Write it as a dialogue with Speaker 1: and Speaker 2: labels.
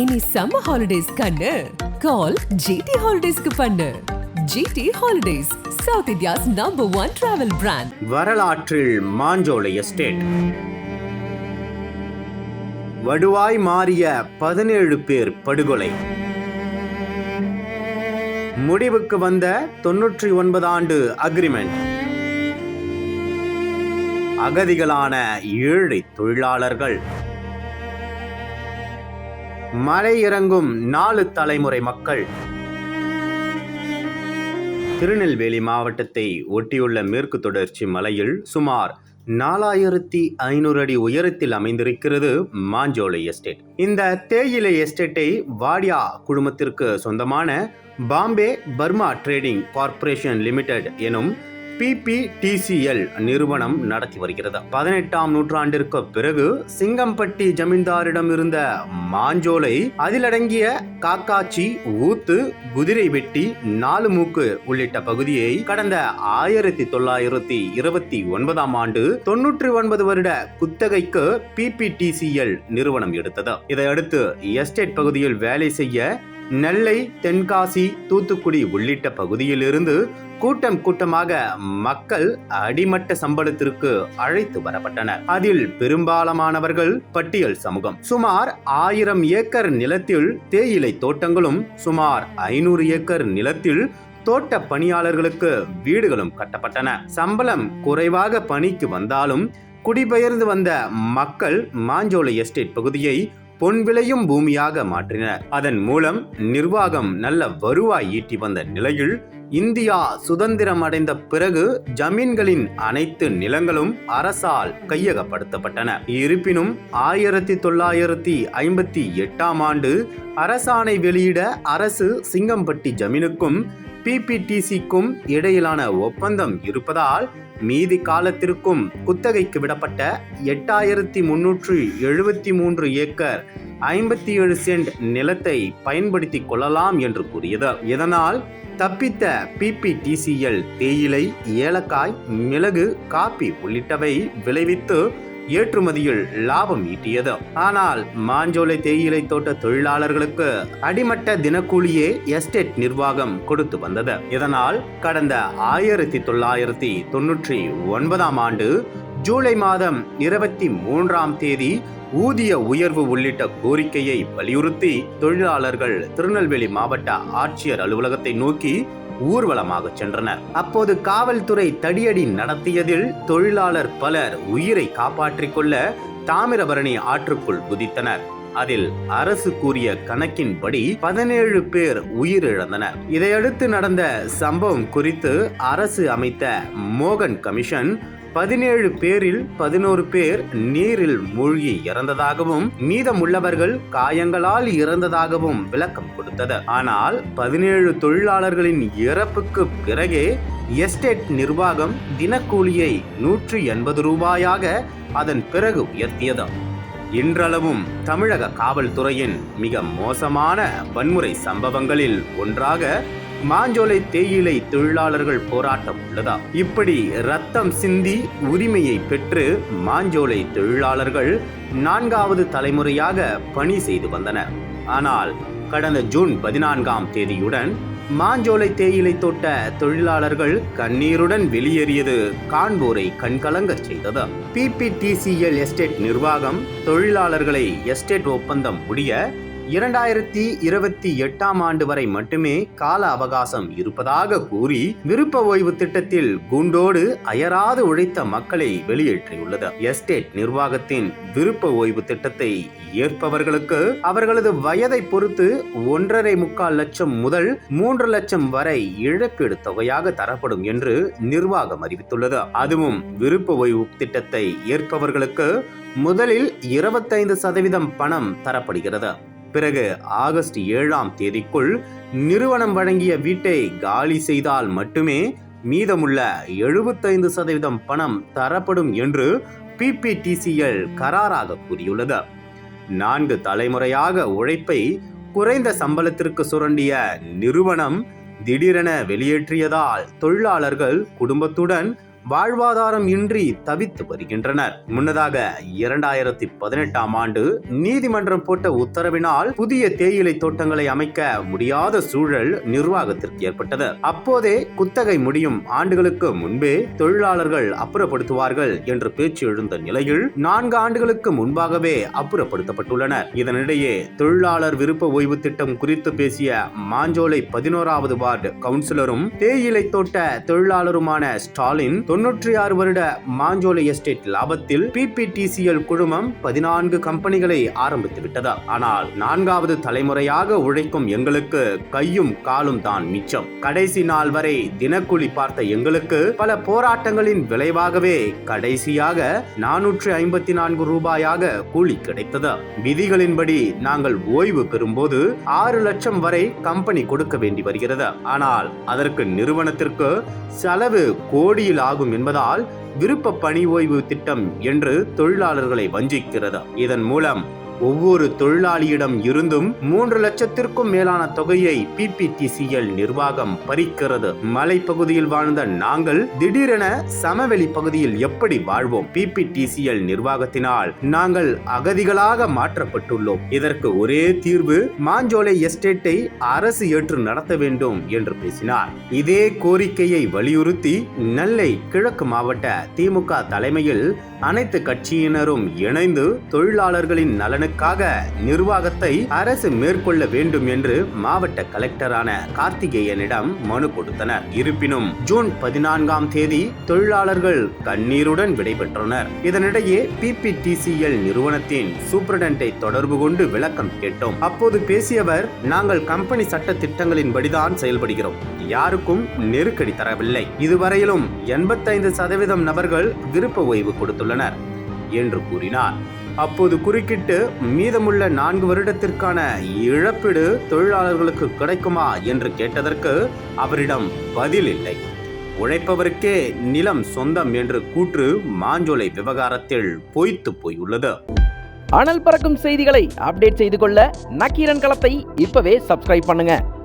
Speaker 1: Any summer holidays கண்ணு. கால் GT ஹாலிடேஸ்க்கு பண்ணு. GT holidays South India's number one travel brand
Speaker 2: வரலாற்றில் மாஞ்சோலை எஸ்டேட் வடுவாய் மாறிய பதினேழு பேர் படுகொலை. முடிவுக்கு வந்த தொன்னூற்றி ஒன்பது ஆண்டு அக்ரிமெண்ட் அகதிகளான ஏழை தொழிலாளர்கள். மலை இறங்கும் நாலு தலைமுறை மக்கள். திருநெல்வேலி மாவட்டத்தை ஒட்டியுள்ள மேற்கு தொடர்ச்சி மலையில் சுமார் நாலாயிரத்தி ஐநூறு அடி உயரத்தில் அமைந்திருக்கிறது மாஞ்சோலை எஸ்டேட். இந்த தேயிலை எஸ்டேட்டை வாடியா குழுமத்திற்கு சொந்தமான Bombay Burmah trading corporation limited எனும் பிபிடிசிஎல் நிறுவனம் நடத்தி வருகிறது? பதினெட்டாம் நூற்றாண்டிற்கு பிறகு சிங்கம்பட்டி ஜமீன்தாரிடம் இருந்த மாஞ்சோலை அதிலடங்கிய காக்காச்சி ஊத்து குதிரை வெட்டி நாலு மூக்கு உள்ளிட்ட பகுதியை கடந்த ஆயிரத்தி தொள்ளாயிரத்தி இருபத்தி ஒன்பதாம் ஆண்டு தொன்னூற்றி ஒன்பது வருட குத்தகைக்கு பிபிடிசிஎல் நிறுவனம் எடுத்தது. இதையடுத்து எஸ்டேட் பகுதியில் வேலை செய்ய நெல்லை தென்காசி தூத்துக்குடி உள்ளிட்ட பகுதியிலிருந்து கூட்டம் கூட்டமாக மக்கள் அடிமட்ட சம்பளத்திற்கு அழைத்து வரப்பட்டனர். அதில் பெரும்பாலானவர்கள் பட்டியல் சமூகம். சுமார் ஆயிரம் ஏக்கர் நிலத்தில் தேயிலை தோட்டங்களும் சுமார் ஐநூறு ஏக்கர் நிலத்தில் தோட்ட பணியாளர்களுக்கு வீடுகளும் கட்டப்பட்டன. சம்பளம் குறைவாக பணிக்கு வந்தாலும் குடிபெயர்ந்து வந்த மக்கள் மாஞ்சோலை எஸ்டேட் பகுதியை பொன் விளையும் பூமியாக மாற்றினர் அதன் மூலம் நிர்வாகம் நல்ல வருவாய் ஈட்டி வந்த நிலையில் இந்தியா சுதந்திரம் அடைந்த பிறகு ஜமீன்களின் அனைத்து நிலங்களும் அரசால் கையகப்படுத்தப்பட்டன. இருப்பினும் ஆயிரத்தி தொள்ளாயிரத்தி ஐம்பத்தி எட்டாம் ஆண்டு அரசாணை வெளியிட அரசு சிங்கம்பட்டி ஜமீனுக்கும் பிபிடிசிக்கும் இடையிலான ஒப்பந்தம் இருப்பதால் மீதி காலத்திற்கும் குத்தகைக்கு விடப்பட்ட எட்டாயிரத்தி முன்னூற்று எழுபத்தி மூன்று ஏக்கர் ஐம்பத்தி ஏழு சென்ட் நிலத்தை பயன்படுத்திக் கொள்ளலாம் என்று கூறியது. இதனால் தப்பித்த பிபிடிசிஎல் தேயிலை ஏலக்காய் மிளகு காப்பி உள்ளிட்டவை விளைவித்து ஏற்றுமதியில் லாபம் ஈட்டியது. ஆனால் மாஞ்சோலை தேயிலை தோட்ட தொழிலாளர்களுக்கு அடிமட்ட தினக்கூலியே எஸ்டேட் நிர்வாகம் கொடுத்து வந்தது. இதனால் கடந்த ஆயிரத்தி தொள்ளாயிரத்தி தொன்னூற்றி ஒன்பதாம் ஆண்டு ஜூலை மாதம் இருபத்தி மூன்றாம் தேதி ஊதிய உயர்வு உள்ளிட்ட கோரிக்கையை வலியுறுத்தி தொழிலாளர்கள் திருநெல்வேலி மாவட்ட ஆட்சியர் அலுவலகத்தை நோக்கி ஊர்வலமாக சென்றனர். அப்போது காவல்துறை தடியடி நடத்தியதில் தொழிலாளர் பலர் உயிரை காப்பாற்றிக் கொள்ள தாமிரபரணி ஆற்றுக்குள் குதித்தனர். அதில் அரசு கூறிய கணக்கின்படி பதினேழு பேர் உயிரிழந்தனர். இதையடுத்து நடந்த சம்பவம் குறித்து அரசு அமைத்த மோகன் கமிஷன் பதினேழு பேரில் பதினோரு பேர் நீரில் மூழ்கி இறந்ததாகவும் மீதமுள்ளவர்கள் காயங்களால் இறந்ததாகவும் விளக்கம் கொடுத்தது. ஆனால் பதினேழு தொழிலாளர்களின் இறப்புக்கு பிறகே எஸ்டேட் நிர்வாகம் தினக்கூலியை நூற்றி எண்பது ரூபாயாக அதன் பிறகு உயர்த்தியது. இன்றளவும் தமிழக காவல்துறையின் மிக மோசமான வன்முறை சம்பவங்களில் ஒன்றாக மாஞ்சோலை தேயிலை தொழிலாளர்கள் போராட்டம் உள்ளதா? இப்படி ரத்தம் சிந்தி உரிமையை பெற்று மாஞ்சோலை தொழிலாளர்கள் நான்காவது தலைமுறையாக பணி செய்து வந்தனர். ஆனால் கடந்த ஜூன் பதினான்காம் தேதியுடன் மாஞ்சோலை தேயிலை தோட்ட தொழிலாளர்கள் கண்ணீருடன் வெளியேறியது காண்போரை கண்கலங்கச் செய்தது. பிபிடிசிஎல் எஸ்டேட் நிர்வாகம் தொழிலாளர்களை எஸ்டேட் ஒப்பந்தம் முடிய இரண்டாயிரத்தி இருபத்தி எட்டாம் ஆண்டு வரை மட்டுமே கால அவகாசம் இருப்பதாக கூறி விருப்ப ஓய்வு திட்டத்தில் குண்டோடு அயராது உழைத்த மக்களை வெளியேற்றியுள்ளது. எஸ்டேட் நிர்வாகத்தின் விருப்ப ஓய்வு திட்டத்தை ஏற்பவர்களுக்கு அவர்களது வயதை பொறுத்து ஒன்றரை முக்கால் லட்சம் முதல் மூன்று லட்சம் வரை இழப்பீடு தொகையாக தரப்படும் என்று நிர்வாகம் அறிவித்துள்ளது. அதுவும் விருப்ப ஓய்வு திட்டத்தை ஏற்பவர்களுக்கு முதலில் இருபத்தைந்து சதவீதம் பணம் தரப்படுகிறது. பிறகு ஆகஸ்ட் ஏழாம் தேதிக்குள் நிறுவனம் வழங்கிய வீட்டை காலி செய்தால் மட்டுமே மீதமுள்ள எழுபத்தைந்து சதவீதம் பணம் தரப்படும் என்று பிபிடிசிஎல் கராராக கூறியுள்ளது. நான்கு தலைமுறையாக உழைப்பை குறைந்த சம்பளத்திற்கு சுரண்டிய நிறுவனம் திடீரென வெளியேற்றியதால் தொழிலாளர்கள் குடும்பத்துடன் வாழ்வாதாரம் இன்றி தவித்து வருகின்றனர். முன்னதாக இரண்டாயிரத்தி பதினெட்டாம் ஆண்டு நீதிமன்றம் போட்ட உத்தரவினால் புதிய தேயிலை தோட்டங்களை அமைக்க முடியாத சூழல் நிர்வாகத்திற்கு ஏற்பட்டது. அப்போதே குத்தகை முடியும் ஆண்டுகளுக்கு முன்பே தொழிலாளர்கள் அப்புறப்படுத்துவார்கள் என்று பேச்சு எழுந்த நிலையில் நான்கு ஆண்டுகளுக்கு முன்பாகவே அப்புறப்படுத்தப்பட்டுள்ளனர். இதனிடையே தொழிலாளர் விருப்ப ஓய்வு திட்டம் குறித்து பேசிய மாஞ்சோலை பதினோராவது வார்டு கவுன்சிலரும் தேயிலை தோட்ட தொழிலாளருமான ஸ்டாலின் தொன்னூற்றி ஆறு வருட மாஞ்சோலை எஸ்டேட் லாபத்தில் பிபிடிசிஎல் குழுமம் பதினான்கு கம்பெனிகளை ஆரம்பித்து விட்டது ஆனால் நான்காவது தலைமுறையாக உழைக்கும் எங்களுக்கு கையும் காலும் தான் மிச்சம். கடைசி நாள் வரை தினக்கூலி பார்த்த எங்களுக்கு பல போராட்டங்களின் விளைவாகவே கடைசியாக நானூற்று ஐம்பத்தி நான்கு ரூபாயாக கூலி கிடைத்தது. விதிகளின்படி நாங்கள் ஓய்வு பெறும்போது ஆறு லட்சம் வரை கம்பெனி கொடுக்க வேண்டி வருகிறது. ஆனால் அதற்கு நிறுவனத்திற்கு செலவு கோடியில் ஆகும் என்பதால் விருப்ப பணி ஓய்வு திட்டம் என்று தொழிலாளர்களை வஞ்சிக்கிறது. இதன் மூலம் ஒவ்வொரு தொழிலாளியிடம் இருந்தும் மூன்று லட்சத்திற்கும் மேலான தொகையை பிபிடிசிஎல் நிர்வாகம் பறிக்கிறது. மலைப்பகுதியில் வாழ்ந்த நாங்கள் திடீரென சமவெளி பகுதியில் எப்படி வாழ்வோம்? பிபிடிசிஎல் நிர்வாகத்தினால் நாங்கள் அகதிகளாக மாற்றப்பட்டுள்ளோம். இதற்கு ஒரே தீர்வு மாஞ்சோலை எஸ்டேட்டை அரசு ஏற்று நடத்த வேண்டும் என்று பேசினார். இதே கோரிக்கையை வலியுறுத்தி நெல்லை கிழக்கு மாவட்ட திமுக தலைமையில் அனைத்து கட்சியினரும் இணைந்து தொழிலாளர்களின் நலனுக்கு நலனுக்காக நிர்வாகத்தை அரசு மேற்கொள்ள வேண்டும் என்று மாவட்ட கலெக்டரான கார்த்திகேயனிடம் மனு கொடுத்தனர். இருப்பினும் ஜூன் பதினான்காம் தேதி தொழிலாளர்கள் கண்ணீருடன் விடைபெற்றனர். இதனிடையே பிபிடிசிஎல் நிறுவனத்தின் சூப்பரண்டை தொடர்பு கொண்டு விளக்கம் கேட்டோம். அப்போது பேசியவர் நாங்கள் கம்பெனி சட்ட திட்டங்களின்படிதான் செயல்படுகிறோம். யாருக்கும் நெருக்கடி தரவில்லை. இதுவரையிலும் எண்பத்தைந்து சதவீதம் நபர்கள் விருப்ப ஓய்வு கொடுத்துள்ளனர் என்று கூறினார். அப்போது குறுக்கிட்டு மீதமுள்ள நான்கு வருடத்திற்கான இழப்பீடு தொழிலாளர்களுக்கு கிடைக்குமா என்று கேட்டதற்கு அவரிடம் பதில் இல்லை. உழைப்பவருக்கே நிலம் சொந்தம் என்று கூற்று மாஞ்சோலை விவகாரத்தில் பொய்த்து போயுள்ளது.
Speaker 3: அனல் பறக்கும் செய்திகளை அப்டேட் செய்து கொள்ள நக்கீரன் களத்தை இப்பவே சப்ஸ்கிரைப் பண்ணுங்க.